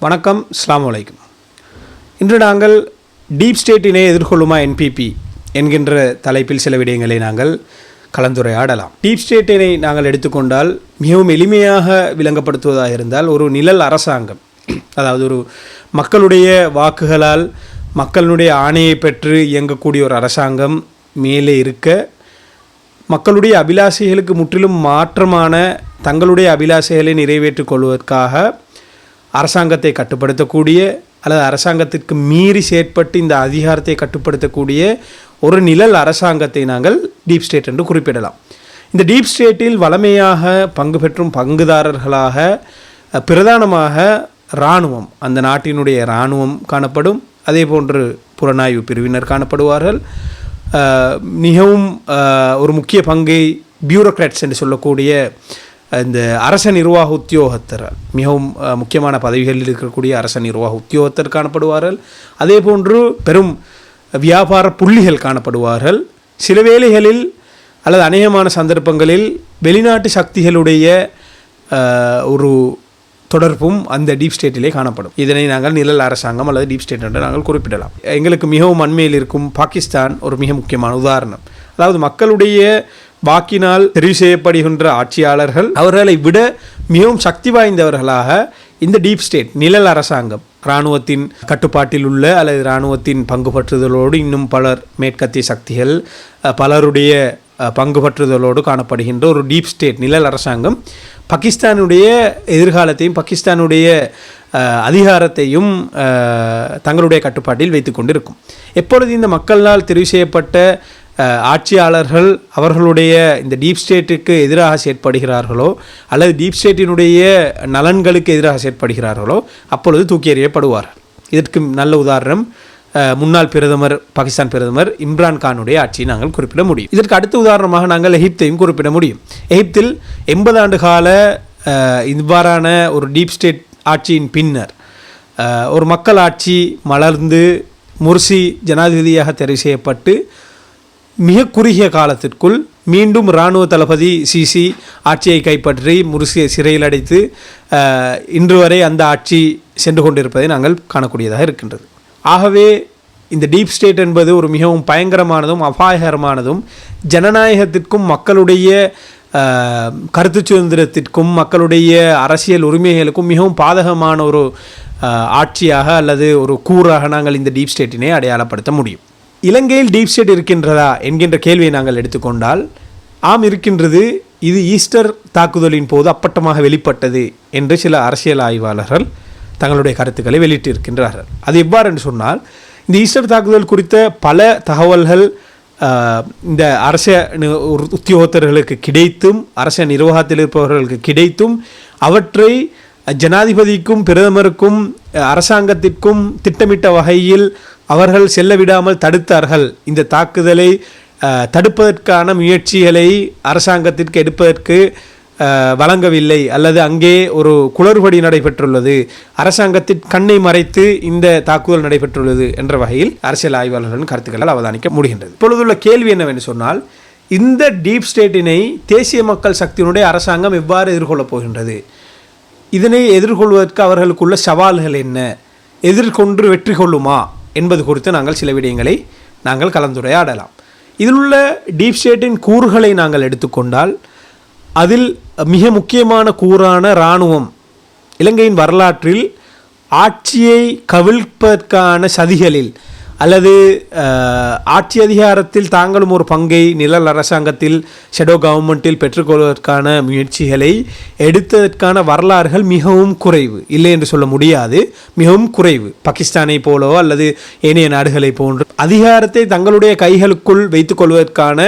வணக்கம் இஸ்லாம் அலைக்கும். இன்று நாங்கள் டீப் ஸ்டேட்டினை எதிர்கொள்ளுமா என்பிபி என்கின்ற தலைப்பில் சில விடயங்களை நாங்கள் கலந்துரையாடலாம். டீப் ஸ்டேட்டினை நாங்கள் எடுத்துக்கொண்டால் மிகவும் எளிமையாக விளங்கப்படுத்துவதாக இருந்தால் ஒரு நிழல் அரசாங்கம் அதாவது ஒரு மக்களுடைய வாக்குகளால் மக்களுடைய ஆணையை பெற்று இயங்கக்கூடிய ஒரு அரசாங்கம் மேலே இருக்க மக்களுடைய அபிலாசைகளுக்கு முற்றிலும் மாற்றமான தங்களுடைய அபிலாசைகளை நிறைவேற்றிக் கொள்வதற்காக அரசாங்கத்தை கட்டுப்படுத்தக்கூடிய அல்லது அரசாங்கத்திற்கு மீறி செயற்பட்டு இந்த அதிகாரத்தை கட்டுப்படுத்தக்கூடிய ஒரு நிழல் அரசாங்கத்தை நாங்கள் டீப் ஸ்டேட் என்று குறிப்பிடலாம். இந்த டீப் ஸ்டேட்டில் வளமையாக பங்கு பெற்றும் பங்குதாரர்களாக பிரதானமாக இராணுவம் அந்த நாட்டினுடைய இராணுவம் காணப்படும். அதே போன்று புலனாய்வு பிரிவினர் காணப்படுவார்கள். மிகவும் ஒரு முக்கிய பங்கை பியூரோக்ராட்ஸ் என்று சொல்லக்கூடிய இந்த அரச நிர்வாக உத்தியோகத்தர் மிகவும் முக்கியமான பதவிகளில் இருக்கக்கூடிய அரச நிர்வாக உத்தியோகத்தர் காணப்படுவார்கள். அதே போன்று பெரும் வியாபார புள்ளிகள் காணப்படுவார்கள். சில வேளைகளில் அல்லது அநேகமான சந்தர்ப்பங்களில் வெளிநாட்டு சக்திகளுடைய ஒரு தொடர்பும் அந்த டீப் ஸ்டேட்டிலே காணப்படும். இதனை நாங்கள் நிழல் அரசாங்கம் அல்லது டீப் ஸ்டேட் என்று நாங்கள் குறிப்பிடலாம். எங்களுக்கு மிகவும் அண்மையில் இருக்கும் பாகிஸ்தான் ஒரு மிக முக்கியமான உதாரணம். அதாவது மக்களுடைய வாக்கினால் தெரிவு செய்யப்படுகின்ற ஆட்சியாளர்கள் அவர்களை விட மிகவும் சக்தி வாய்ந்தவர்களாக இந்த டீப் ஸ்டேட் நிழல் அரசாங்கம் இராணுவத்தின் கட்டுப்பாட்டில் உள்ள அல்லது இராணுவத்தின் பங்குபற்றுதலோடு இன்னும் பலர் மேற்கத்திய சக்திகள் பலருடைய பங்குபற்றுதலோடு காணப்படுகின்ற ஒரு டீப் ஸ்டேட் நிழல் அரசாங்கம் பாகிஸ்தானுடைய எதிர்காலத்தையும் பாகிஸ்தானுடைய அதிகாரத்தையும் தங்களுடைய கட்டுப்பாட்டில் வைத்து கொண்டிருக்கும். எப்பொழுது இந்த மக்களால் தெரிவு செய்யப்பட்ட ஆட்சியாளர்கள் அவர்களுடைய இந்த டீப் ஸ்டேட்டுக்கு எதிராக செயற்படுகிறார்களோ அல்லது டீப் ஸ்டேட்டினுடைய நலன்களுக்கு எதிராக செயற்படுகிறார்களோ அப்பொழுது தூக்கி எறியப்படுவார் இதற்கு நல்ல உதாரணம் முன்னாள் பிரதமர் பாகிஸ்தான் பிரதமர் இம்ரான் கானுடைய ஆட்சியை நாங்கள் குறிப்பிட முடியும். இதற்கு அடுத்த உதாரணமாக நாங்கள் எகிப்தையும் குறிப்பிட முடியும். எகிப்தில் எண்பது ஆண்டு கால இவ்வாறான ஒரு டீப் ஸ்டேட் ஆட்சியின் பின்னர் ஒரு மக்கள் ஆட்சி மலர்ந்து முர்சி ஜனாதிபதியாக தெரிவு செய்யப்பட்டு மிக குறுகிய காலத்திற்குள் மீண்டும் இராணுவ தளபதி சிசி ஆட்சியை கைப்பற்றி முருசியை சிறையில் அடைத்து இன்று வரை அந்த ஆட்சி சென்று கொண்டிருப்பதை நாங்கள் காணக்கூடியதாக இருக்கின்றது. ஆகவே இந்த டீப் ஸ்டேட் என்பது ஒரு மிகவும் பயங்கரமானதும் அபாயகரமானதும் ஜனநாயகத்திற்கும் மக்களுடைய கருத்து சுதந்திரத்திற்கும் மக்களுடைய அரசியல் உரிமைகளுக்கும் மிகவும் பாதகமான ஒரு ஆட்சியாக அல்லது ஒரு கூறாக நாங்கள் இந்த டீப் ஸ்டேட்டினை அடையாளப்படுத்த முடியும். இலங்கையில் டீப் ஸ்டேட் இருக்கின்றதா என்கின்ற கேள்வியை நாங்கள் எடுத்துக்கொண்டால் ஆம் இருக்கின்றது இது ஈஸ்டர் தாக்குதலின் போது அப்பட்டமாக வெளிப்பட்டது என்று சில அரசியல் ஆய்வாளர்கள் தங்களுடைய கருத்துக்களை வெளியிட்டிருக்கின்றார்கள். அது எவ்வாறு என்று சொன்னால் இந்த ஈஸ்டர் தாக்குதல் குறித்த பல தகவல்கள் இந்த அரச உத்தியோகத்தர்களுக்கு கிடைத்தும் அரச நிர்வாகத்தில் இருப்பவர்களுக்கு கிடைத்தும் அவற்றை ஜனாதிபதிக்கும் பிரதமருக்கும் அரசாங்கத்திற்கும் திட்டமிட்ட வகையில் அவர்கள் செல்ல விடாமல் தடுத்தார்கள். இந்த தாக்குதலை தடுப்பதற்கான முயற்சிகளை அரசாங்கத்திற்கு எடுப்பதற்கு வழங்கவில்லை. அல்லது அங்கே ஒரு குளறுபடி நடைபெற்றுள்ளது. அரசாங்கத்தின் கண்ணை மறைத்து இந்த தாக்குதல் நடைபெற்றுள்ளது என்ற வகையில் அரசியல் ஆய்வாளர்களின் கருத்துக்களால் அவதானிக்க முடிகின்றது. இப்பொழுதுள்ள கேள்வி என்னவென்று சொன்னால் இந்த டீப் ஸ்டேட்டினை தேசிய மக்கள் சக்தியினுடைய அரசாங்கம் எவ்வாறு எதிர்கொள்ளப் போகின்றது? இதனை எதிர்கொள்வதற்கு அவர்களுக்குள்ள சவால்கள் என்ன? எதிர்கொண்டு வெற்றி கொள்ளுமா? என்பது குறித்து நாங்கள் சில விடயங்களை நாங்கள் கலந்துரையாடலாம். இதில் உள்ள டீப் ஸ்டேட்டின் கூறுகளை நாங்கள் எடுத்துக்கொண்டால் அதில் மிக முக்கியமான கூறான இராணுவம் இலங்கையின் வரலாற்றில் ஆட்சியை கவிழ்ப்பதற்கான சதிகளில் அல்லது ஆட்சி அதிகாரத்தில் தாங்களும் ஒரு பங்கை நிழல் அரசாங்கத்தில் ஷெடோ கவர்மெண்ட்டில் பெற்றுக்கொள்வதற்கான முயற்சிகளை எடுத்ததற்கான வரலாறுகள் மிகவும் குறைவு. இல்லை என்று சொல்ல முடியாது. மிகவும் குறைவு. பாகிஸ்தானை போலோ அல்லது ஏனைய நாடுகளை போன்று. அதிகாரத்தை தங்களுடைய கைகளுக்குள் வைத்துக்கொள்வதற்கான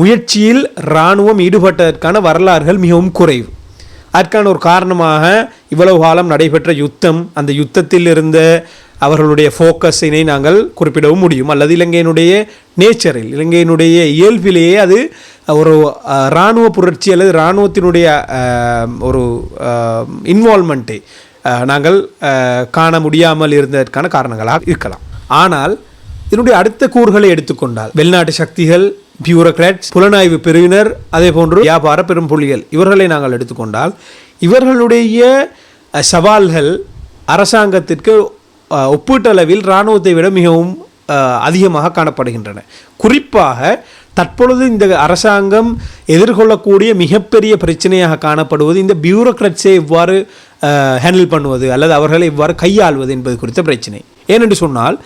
முயற்சியில் இராணுவம் ஈடுபட்டதற்கான வரலாறுகள் மிகவும் குறைவு. அதற்கான ஒரு காரணமாக இவ்வளவு காலம் நடைபெற்ற யுத்தம் அந்த யுத்தத்தில் இருந்த அவர்களுடைய ஃபோக்கஸினை நாங்கள் குறிப்பிடவும் முடியும். அல்லது இலங்கையினுடைய நேச்சரில் இலங்கையினுடைய இயல்பிலேயே அது ஒரு இராணுவ புரட்சி அல்லது இராணுவத்தினுடைய ஒரு இன்வால்மெண்ட்டை நாங்கள் காண முடியாமல் இருந்ததற்கான காரணங்களாக இருக்கலாம். ஆனால் இதனுடைய அடுத்த கூறுகளை எடுத்துக்கொண்டால் வெளிநாட்டு சக்திகள் பியூரோக்ராட்ஸ் புலனாய்வு பிரிவினர் அதே போன்று வியாபார பெரும் புள்ளிகள் இவர்களை நாங்கள் எடுத்துக்கொண்டால் இவர்களுடைய சவால்கள் அரசாங்கத்திற்கு ஒப்பீட்டளவில் இராணுவத்தை விட மிகவும் அதிகமாக காணப்படுகின்றன. குறிப்பாக தற்பொழுது இந்த அரசாங்கம் எதிர்கொள்ளக்கூடிய மிகப்பெரிய பிரச்சனையாக காணப்படுவது இந்த பியூரோக்ரட்ஸை எவ்வாறு ஹேண்டில் பண்ணுவது அல்லது அவர்களை எவ்வாறு கையாள்வது என்பது குறித்த பிரச்சனை. ஏனென்று சொன்னால்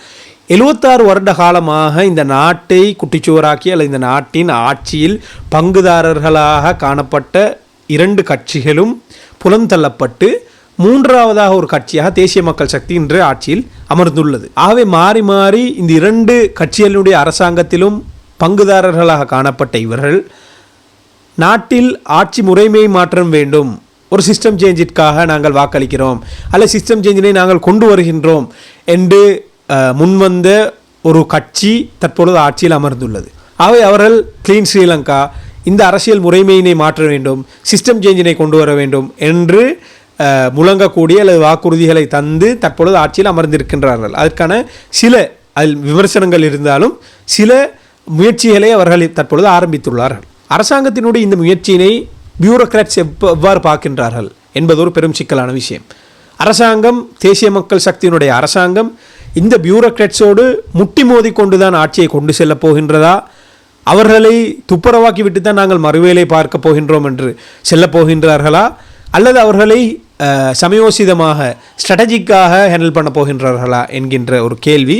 எழுபத்தாறு வருட காலமாக இந்த நாட்டை குட்டிச்சுவராக்கி அல்லது இந்த நாட்டின் ஆட்சியில் பங்குதாரர்களாக காணப்பட்ட இரண்டு கட்சிகளும் புலந்தள்ளப்பட்டு மூன்றாவதாக ஒரு கட்சியாக தேசிய மக்கள் சக்தி இன்று ஆட்சியில் அமர்ந்துள்ளது. ஆகவே மாறி மாறி இந்த இரண்டு கட்சிகளுடைய அரசாங்கத்திலும் பங்குதாரர்களாக காணப்பட்ட இவர்கள் நாட்டில் ஆட்சி முறைமை மாற்றம் வேண்டும். ஒரு சிஸ்டம் சேஞ்சிற்காக நாங்கள் வாக்களிக்கிறோம். அல்ல சிஸ்டம் சேஞ்சினை நாங்கள் கொண்டு வருகின்றோம் என்று முன்வந்த ஒரு கட்சி தற்பொழுது ஆட்சியில் அமர்ந்துள்ளது. ஆகவே அவர்கள் கிளீன் ஸ்ரீலங்கா இந்த அரசியல் முறைமையினை மாற்ற வேண்டும் சிஸ்டம் சேஞ்சினை கொண்டு வர வேண்டும் என்று முழங்கக்கூடிய அல்லது வாக்குறுதிகளை தந்து தற்பொழுது ஆட்சியில் அமர்ந்திருக்கின்றார்கள். அதற்கான சில அதில் விமர்சனங்கள் இருந்தாலும் சில முயற்சிகளை அவர்கள் தற்பொழுது ஆரம்பித்துள்ளார்கள். அரசாங்கத்தினுடைய இந்த முயற்சியினை பியூரோக்ராட்ஸ் எப்ப எவ்வாறு பார்க்கின்றார்கள் என்பது ஒரு பெரும் சிக்கலான விஷயம். அரசாங்கம் தேசிய மக்கள் சக்தியினுடைய அரசாங்கம் இந்த பியூரோக்ராட்ஸோடு முட்டி மோதி கொண்டுதான் ஆட்சியை கொண்டு செல்லப் போகின்றதா? அவர்களை துப்புரவாக்கி விட்டு தான் நாங்கள் மறுவேலை பார்க்க போகின்றோம் என்று செல்லப் போகின்றார்களா? அல்லது அவர்களை சமயோசிதமாக ஸ்ட்ராட்டஜிக்காக ஹேண்டில் பண்ண போகின்றார்களா என்கின்ற ஒரு கேள்வி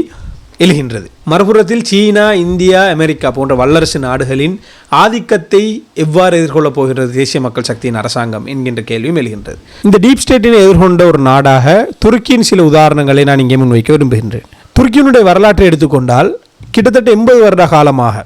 எழுகின்றது. மறுபுறத்தில் சீனா இந்தியா அமெரிக்கா போன்ற வல்லரசு நாடுகளின் ஆதிக்கத்தை எவ்வாறு எதிர்கொள்ளப் போகிறது தேசிய மக்கள் சக்தியின் அரசாங்கம் என்கின்ற கேள்வியும் எழுகின்றது. இந்த டீப் ஸ்டேட்டினை எதிர்கொண்ட ஒரு நாடாக துருக்கியின் சில உதாரணங்களை நான் இங்கே முன்வைக்க விரும்புகின்றேன். துருக்கியினுடைய வரலாற்றை எடுத்துக்கொண்டால் கிட்டத்தட்ட எண்பது வருட காலமாக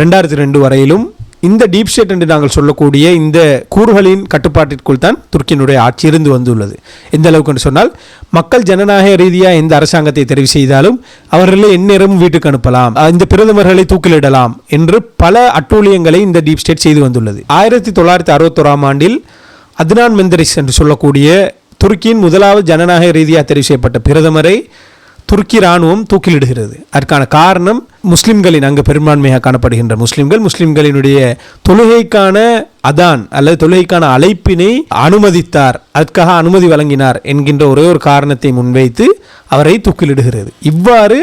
ரெண்டாயிரத்தி ரெண்டு வரையிலும் இந்த டீப் ஸ்டேட் என்று நாங்கள் சொல்லக்கூடிய இந்த கூறுகளின் கட்டுப்பாட்டிற்குள் தான் துருக்கியினுடைய ஆட்சி இருந்து வந்துள்ளது. எந்த அளவுக்கு என்று சொன்னால் மக்கள் ஜனநாயக ரீதியாக எந்த அரசாங்கத்தை தெரிவு செய்தாலும் அவர்களை எந்நேரமும் வீட்டுக்கு அனுப்பலாம். இந்த பிரதமர்களை தூக்கிலிடலாம் என்று பல அட்டூழியங்களை இந்த டீப் ஸ்டேட் செய்து வந்துள்ளது. ஆயிரத்தி தொள்ளாயிரத்தி அறுபத்தோராம் ஆண்டில் அத்னான் மெந்தரிஸ் என்று சொல்லக்கூடிய துருக்கியின் முதலாவது ஜனநாயக ரீதியாக தெரிவு செய்யப்பட்ட பிரதமரை துருக்கி இராணுவம் தூக்கிலிடுகிறது. அதற்கான காரணம் முஸ்லிம்களின் அங்கு பெரும்பான்மையாக காணப்படுகின்ற முஸ்லிம்கள் முஸ்லிம்களினுடைய தொழுகைக்கான அதான் அல்லது தொழுகைக்கான அழைப்பினை அனுமதித்தார். அதற்காக அனுமதி வழங்கினார் என்கின்ற ஒரே ஒரு காரணத்தை முன்வைத்து அவரை தூக்கிலிடுகிறது. இவ்வாறு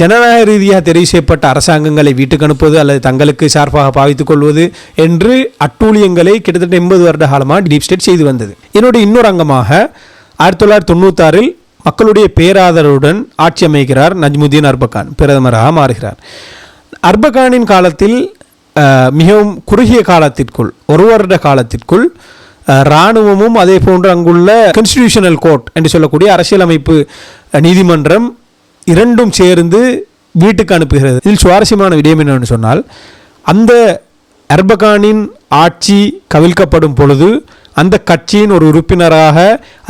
ஜனநாயக ரீதியாக தெரிவு செய்யப்பட்ட அரசாங்கங்களை வீட்டுக்கு அனுப்புவது அல்லது தங்களுக்கு சார்பாக பாவித்துக் கொள்வது என்று அட்டூழியங்களை கிட்டத்தட்ட எண்பது வருட காலமாக டீப் ஸ்டேட் செய்து வந்தது. என்னுடைய இன்னொரு அங்கமாக ஆயிரத்தி தொள்ளாயிரத்தி தொண்ணூத்தாறில் மக்களுடைய பேராதரவுடன் ஆட்சி அமைக்கிறார் நஜ்முதீன் அர்பகான் பிரதமராக மாறுகிறார். அர்பகானின் காலத்தில் மிகவும் குறுகிய காலத்திற்குள் ஒரு வருட காலத்திற்குள் இராணுவமும் அதே போன்று அங்குள்ள கன்ஸ்டிடியூஷனல் கோர்ட் என்று சொல்லக்கூடிய அரசியலமைப்பு நீதிமன்றம் இரண்டும் சேர்ந்து வீட்டுக்கு அனுப்புகிறது. இதில் சுவாரஸ்யமான விடயம் என்னவென்று சொன்னால் அந்த அர்பகானின் ஆட்சி கவிழ்க்கப்படும் பொழுது அந்த கட்சியின் ஒரு உறுப்பினராக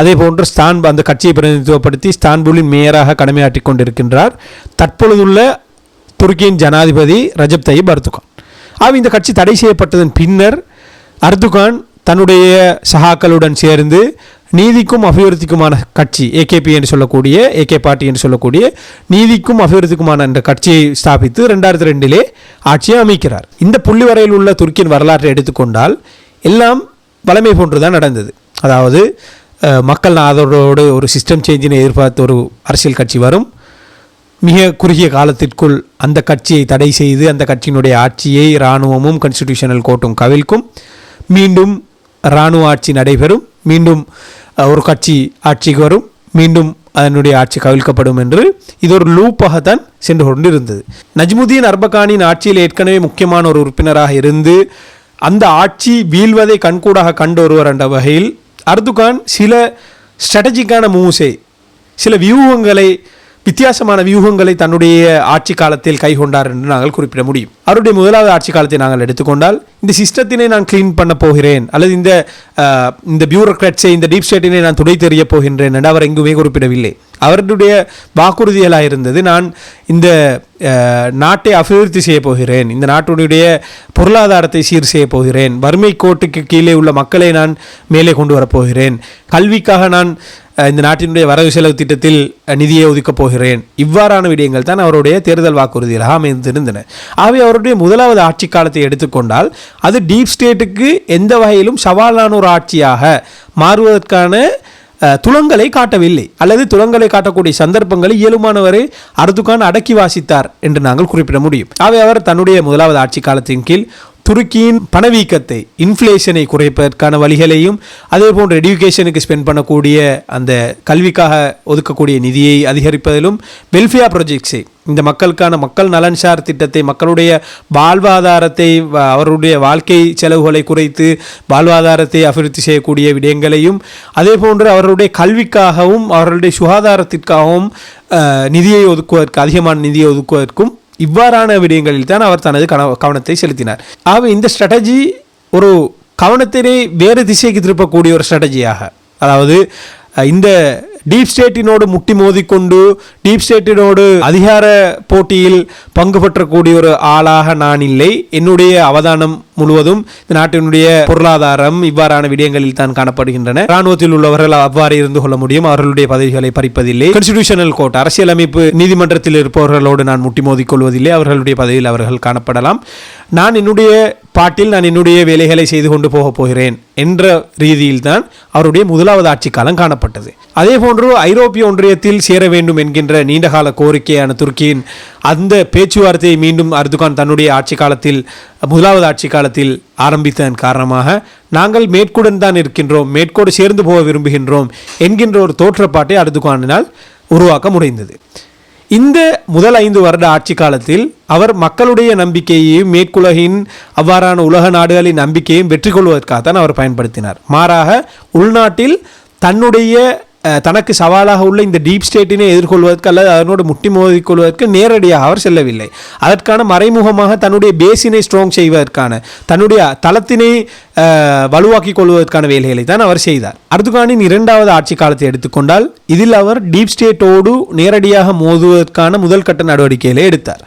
அதே போன்று ஸ்தான் அந்த கட்சியை பிரதிநிதித்துவப்படுத்தி ஸ்தான்புலின் மேயராக கடமையாற்றி கொண்டிருக்கின்றார். தற்பொழுதுள்ள துருக்கியின் ஜனாதிபதி ரஜப் தயிப் அர்துகான் ஆக இந்த கட்சி தடை செய்யப்பட்டதன் பின்னர் அர்துகான் தன்னுடைய சகாக்களுடன் சேர்ந்து நீதிக்கும் அபிவிருத்திக்குமான கட்சி ஏகேபி என்று சொல்லக்கூடிய ஏகே பார்ட்டி என்று சொல்லக்கூடிய நீதிக்கும் அபிவிருத்திக்குமான என்ற கட்சியை ஸ்தாபித்து ரெண்டாயிரத்தி ரெண்டிலே ஆட்சியை அமைக்கிறார். இந்த புள்ளி வரையில் உள்ள துருக்கியின் வரலாற்றை எடுத்துக்கொண்டால் எல்லாம் வளமை போன்றுதான் நடந்தது. அதாவது மக்கள் ஆதரவோடு ஒரு சிஸ்டம் சேஞ்சினை எதிர்பார்த்த ஒரு அரசியல் கட்சி வரும். மிக குறுகிய காலத்திற்குள் அந்த கட்சியை தடை செய்து அந்த கட்சியினுடைய ஆட்சியை இராணுவமும் கான்ஸ்டிடியூஷனல் கோர்ட்டும் கவிழ்க்கும். மீண்டும் இராணுவ ஆட்சி நடைபெறும். மீண்டும் ஒரு கட்சி ஆட்சிக்கு வரும். மீண்டும் அதனுடைய ஆட்சி கவிழ்க்கப்படும் என்று இது ஒரு லூப்பாகத்தான் சென்று கொண்டு இருந்தது நஜ்முதீன் அர்பகானின் ஆட்சியில் ஏற்கனவே முக்கியமான ஒரு உறுப்பினராக இருந்து அந்த ஆட்சி வீழ்வதை கண்கூடாக கண்டு ஒருவர் என்ற வகையில் அர்துகான் சில ஸ்ட்ராட்டஜிக்கான மூவ்ஸை சில வியூகங்களை வித்தியாசமான வியூகங்களை தன்னுடைய ஆட்சி காலத்தில் கைகொண்டார் என்று நாங்கள் குறிப்பிட முடியும். அவருடைய முதலாவது ஆட்சி காலத்தை நாங்கள் எடுத்துக்கொண்டால் இந்த சிஸ்டத்தினை நான் கிளீன் பண்ண போகிறேன் அல்லது இந்த இந்த பியூரோக்ராட்ஸை இந்த டீப் ஸ்டேட்டினை நான் துடை தெரிய போகின்றேன் என்று அவர் எங்குமே குறிப்பிடவில்லை. அவருடைய வாக்குறுதிகளாக இருந்தது நான் இந்த நாட்டை அபிவிருத்தி செய்ய போகிறேன் இந்த நாட்டுடைய பொருளாதாரத்தை சீர் செய்ய போகிறேன் வறுமை கோட்டுக்கு கீழே உள்ள மக்களை நான் மேலே கொண்டு வரப்போகிறேன் கல்விக்காக நான் இந்த நாட்டினுடைய வரவு செலவு திட்டத்தில் நிதியை ஒதுக்கப் போகிறேன். இவ்வாறான விடயங்கள் தான் அவருடைய தேர்தல் வாக்குறுதிகளாக அமைந்திருந்தன. ஆகவே அவருடைய முதலாவது ஆட்சி காலத்தை எடுத்துக்கொண்டால் அது டீப் ஸ்டேட்டுக்கு எந்த வகையிலும் சவாலான ஒரு ஆட்சியாக மாறுவதற்கான துலங்களை காட்டவில்லை. அல்லது துலங்களை காட்டக்கூடிய சந்தர்ப்பங்களை இயலுமானவரை அர்துகான் அடக்கி வாசித்தார் என்று நாங்கள் குறிப்பிட முடியும். ஆகவே அவர் தன்னுடைய முதலாவது ஆட்சி காலத்தின் கீழ் துருக்கியின் பணவீக்கத்தை இன்ஃப்ளேஷனை குறைப்பதற்கான வழிகளையும் அதே போன்று எடியூகேஷனுக்கு ஸ்பெண்ட் பண்ணக்கூடிய அந்த கல்விக்காக ஒதுக்கக்கூடிய நிதியை அதிகரிப்பதிலும் வெல்ஃபேர் ப்ரொஜெக்ட்ஸை இந்த மக்களுக்கான மக்கள் நலன் சார் திட்டத்தை மக்களுடைய வாழ்வாதாரத்தை அவருடைய வாழ்க்கை செலவுகளை குறைத்து வாழ்வாதாரத்தை அபிவிருத்தி செய்யக்கூடிய விடயங்களையும் அதே போன்று அவருடைய கல்விக்காகவும் அவர்களுடைய சுகாதாரத்திற்காகவும் நிதியை ஒதுக்குவதற்கு அதிகமான நிதியை ஒதுக்குவதற்கும் இவ்வாறான விடயங்களில் தான் அவர் தனது கன கவனத்தை செலுத்தினார். ஆக இந்த ஸ்ட்ராட்டஜி ஒரு கவனத்தினை வேறு திசைக்கு திருப்பக்கூடிய ஒரு ஸ்ட்ராட்டஜியாக அதாவது இந்த டீப் ஸ்டேட்டினோடு முட்டி மோதிக்கொண்டு டீப் ஸ்டேட்டினோடு அதிகார போட்டியில் பங்கு பெற்றக்கூடிய ஒரு ஆளாக நான் இல்லை. என்னுடைய அவதானம் முழுவதும் இந்த நாட்டினுடைய பொருளாதாரம் இவ்வாறான விடயங்களில் தான் காணப்படுகின்றன. ராணுவத்தில் உள்ளவர்கள் அவ்வாறு இருந்து கொள்ள முடியும். அவர்களுடைய பதவிகளை பறிப்பதில்லை. கான்ஸ்டிடியூஷனல் கோர்ட் அரசியலமைப்பு நீதிமன்றத்தில் இருப்பவர்களோடு நான் முட்டி மோதிக்கொள்வதில்லை. அவர்களுடைய பதவியில் அவர்கள் காணப்படலாம். நான் என்னுடைய பாட்டில் நான் என்னுடைய வேலைகளை செய்து கொண்டு போகப் போகிறேன் என்ற ரீதியில் தான் அவருடைய முதலாவது ஆட்சி காலம் காணப்பட்டது. அதே போன்று ஐரோப்பிய ஒன்றியத்தில் சேர வேண்டும் என்கின்ற நீண்டகால கோரிக்கையான துருக்கியின் அந்த பேச்சுவார்த்தையை மீண்டும் அர்துகான் தன்னுடைய ஆட்சி காலத்தில் முதலாவது ஆட்சி காலத்தில் ஆரம்பித்ததன் காரணமாக நாங்கள் மேற்குடன் தான் இருக்கின்றோம் மேற்கோடு சேர்ந்து போக விரும்புகின்றோம் என்கின்ற ஒரு தோற்றப்பாட்டை அர்துகானினால் உருவாக்க முடிந்தது. இந்த முதல் ஐந்து வருட ஆட்சி காலத்தில் அவர் மக்களுடைய நம்பிக்கையையும் மேற்குலகின் அவ்வாறான உலக நாடுகளின் நம்பிக்கையும் வெற்றி கொள்வதற்காக தான் அவர் பயன்படுத்தினார். மாறாக உள்நாட்டில் தன்னுடைய தனக்கு சவாலாக உள்ள இந்த டீப் ஸ்டேட்டினை எதிர்கொள்வதற்கு அல்லது அதனோடு முட்டி மோதிக்கொள்வதற்கு நேரடியாக அவர் செல்லவில்லை. அதற்கான மறைமுகமாக தன்னுடைய பேசினை ஸ்ட்ராங் செய்வதற்கான தன்னுடைய தளத்தினை வலுவாக்கிக் கொள்வதற்கான வேலைகளை தான் அவர் செய்தார். அர்துகானின் இரண்டாவது ஆட்சி காலத்தை எடுத்துக்கொண்டால் இதில் அவர் டீப் ஸ்டேட்டோடு நேரடியாக மோதுவதற்கான முதல் கட்ட நடவடிக்கைகளை எடுத்தார்.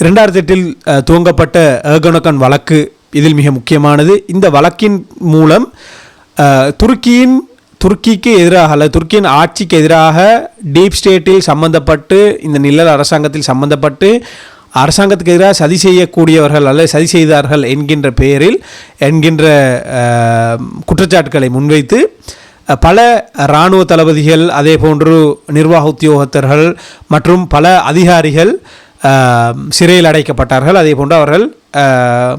இரண்டாயிரத்தி எட்டில் துவங்கப்பட்ட ஏகனகன் வழக்கு இதில் மிக முக்கியமானது. இந்த வழக்கின் மூலம் துருக்கியின் துருக்கிக்கு எதிராக அல்லது துருக்கியின் ஆட்சிக்கு எதிராக டீப் ஸ்டேட்டில் சம்பந்தப்பட்டு இந்த நிழல் அரசாங்கத்தில் சம்பந்தப்பட்டு அரசாங்கத்துக்கு எதிராக சதி செய்யக்கூடியவர்கள் அல்லது சதி செய்தார்கள் என்கின்ற பெயரில் என்கின்ற குற்றச்சாட்டுகளை முன்வைத்து பல இராணுவ தளபதிகள் அதே போன்று நிர்வாக உத்தியோகத்தர்கள் மற்றும் பல அதிகாரிகள் சிறையில் அடைக்கப்பட்டார்கள். அதே போன்று அவர்கள்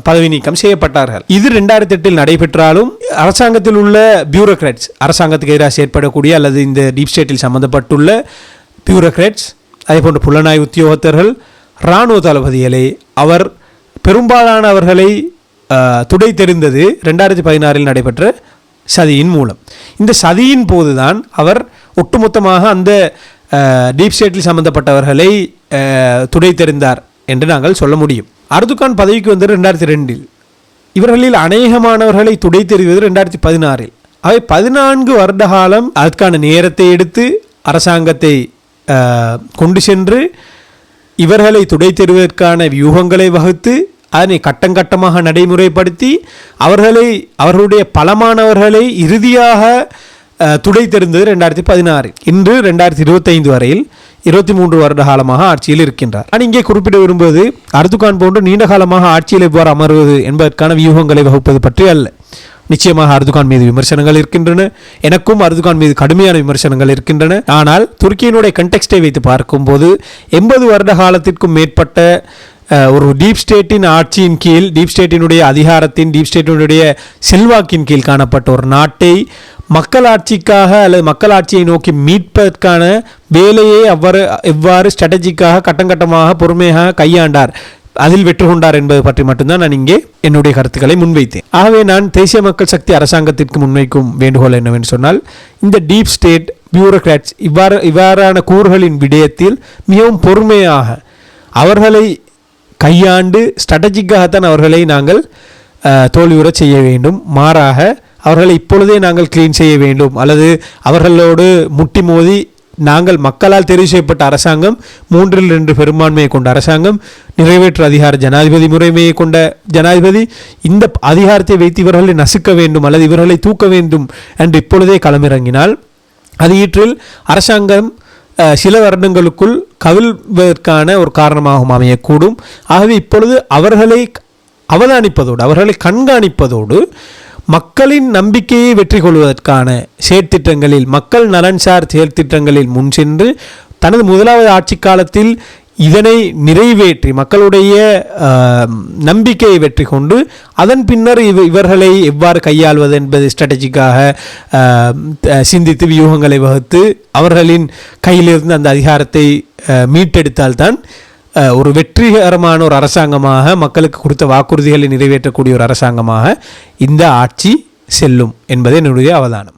பதவி நீக்கம் செய்யப்பட்டார்கள். இது ரெண்டாயிரத்தி எட்டில் நடைபெற்றாலும் அரசாங்கத்தில் உள்ள பியூரோக்ராட்ஸ் அரசாங்கத்துக்கு எதிராக செயற்படக்கூடிய அல்லது இந்த டீப் ஸ்டேட்டில் சம்பந்தப்பட்டுள்ள பியூரோக்ராட்ஸ் அதே போன்ற புலனாய்வு உத்தியோகத்தர்கள் இராணுவ தளபதிகளை அவர் பெரும்பாலானவர்களை துடை தெரிந்தது ரெண்டாயிரத்தி பதினாறில் நடைபெற்ற சதியின் மூலம். இந்த சதியின் போதுதான் அவர் ஒட்டுமொத்தமாக அந்த டீப் ஸ்டேட்டில் சம்பந்தப்பட்டவர்களை துடை தெரிந்தார் என்று நாங்கள் சொல்ல முடியும். அர்துகான் பதவிக்கு வந்தது ரெண்டாயிரத்தி ரெண்டில். இவர்களில் அநேகமானவர்களை துடைத்தெறிவது ரெண்டாயிரத்தி பதினாறில். அவை பதினான்கு வருட காலம் அதற்கான நேரத்தை எடுத்து அரசாங்கத்தை கொண்டு சென்று இவர்களை துடைத்தெருவதற்கான வியூகங்களை வகுத்து அதனை கட்டங்கட்டமாக நடைமுறைப்படுத்தி அவர்களை அவர்களுடைய பலமானவர்களை இறுதியாக துடை தெரிந்தது ரெண்டாயிரத்தி பதினாறு. இன்று ரெண்டாயிரத்தி இருபத்தைந்து வரையில் இருபத்தி மூன்று வருட காலமாக ஆட்சியில் இருக்கின்றார். நான் இங்கே குறிப்பிட விரும்புவது அர்துகான் போன்று நீண்ட காலமாக ஆட்சியில் எவ்வாறு அமர்வது என்பதற்கான வியூகங்களை வகுப்பது பற்றி அல்ல. நிச்சயமாக அர்துகான் மீது விமர்சனங்கள் இருக்கின்றன. எனக்கும் அர்துகான் மீது கடுமையான விமர்சனங்கள் இருக்கின்றன. ஆனால் துருக்கியினுடைய கண்டெக்ஸ்டை வைத்து பார்க்கும்போது எண்பது வருட காலத்திற்கும் மேற்பட்ட ஒரு டீப் ஸ்டேட்டின் ஆட்சியின் கீழ் டீப் ஸ்டேட்டினுடைய அதிகாரத்தின் டீப் ஸ்டேட்டினுடைய செல்வாக்கின் கீழ் காணப்பட்ட ஒரு நாட்டை மக்களாட்சிக்காக அல்லது மக்களாட்சியை நோக்கி மீட்பதற்கான வேலையை அவ்வாறு எவ்வாறு ஸ்ட்ராட்டஜிக்காக கட்டங்கட்டமாக பொறுமையாக கையாண்டார். அதில் வெற்றி கொண்டார் என்பது பற்றி மட்டும்தான் நான் இங்கே என்னுடைய கருத்துக்களை முன்வைத்தேன். ஆகவே நான் தேசிய மக்கள் சக்தி அரசாங்கத்திற்கு முன்வைக்கும் வேண்டுகோள் என்னவென்று சொன்னால் இந்த டீப் ஸ்டேட் பியூரோக்ராட்ஸ் இவ்வாறு இவ்வாறான கூறுகளின் விடயத்தில் மிகவும் பொறுமையாக அவர்களை கையாண்டு ஸ்ட்ராட்டஜிக்காகத்தான் அவர்களை நாங்கள் அஹ், தோல்வியுறச் செய்ய வேண்டும். மாறாக அவர்களை இப்பொழுதே நாங்கள் கிளீன் செய்ய வேண்டும். அல்லது அவர்களோடு முட்டி மோதி நாங்கள் மக்களால் தெரிவு செய்யப்பட்ட அரசாங்கம் மூன்றில் ரெண்டு பெரும்பான்மையை கொண்ட அரசாங்கம் நிறைவேற்று அதிகார ஜனாதிபதி முறைமையை கொண்ட ஜனாதிபதி இந்த அதிகாரத்தை வைத்து இவர்களை நசுக்க வேண்டும் அல்லது இவர்களை தூக்க வேண்டும் என்று இப்பொழுதே களமிறங்கினால் அது ஈற்றில் அரசாங்கம் சில வருடங்களுக்குள் கவிழ்வதற்கான ஒரு காரணமாகவும் அமையக்கூடும். ஆகவே இப்பொழுது அவர்களை அவதானிப்பதோடு அவர்களை கண்காணிப்பதோடு மக்களின் நம்பிக்கையை வெற்றி கொள்வதற்கான செயற்திட்டங்களில் மக்கள் நலன்சார் செயற்திட்டங்களில் முன் சென்று தனது முதலாவது ஆட்சி காலத்தில் இதனை நிறைவேற்றி மக்களுடைய நம்பிக்கையை வெற்றி கொண்டு அதன் பின்னர் இவ இவர்களை எவ்வாறு கையாள்வது என்பது ஸ்ட்ராட்டஜிக்காக சிந்தித்து வியூகங்களை வகுத்து அவர்களின் கையிலிருந்து அந்த அதிகாரத்தை மீட்டெடுத்தால்தான் ஒரு வெற்றிகரமான ஒரு அரசாங்கமாக மக்களுக்கு கொடுத்த வாக்குறுதிகளை நிறைவேற்றக்கூடிய ஒரு அரசாங்கமாக இந்த ஆட்சி செல்லும் என்பதே என்னுடைய அவதானம்.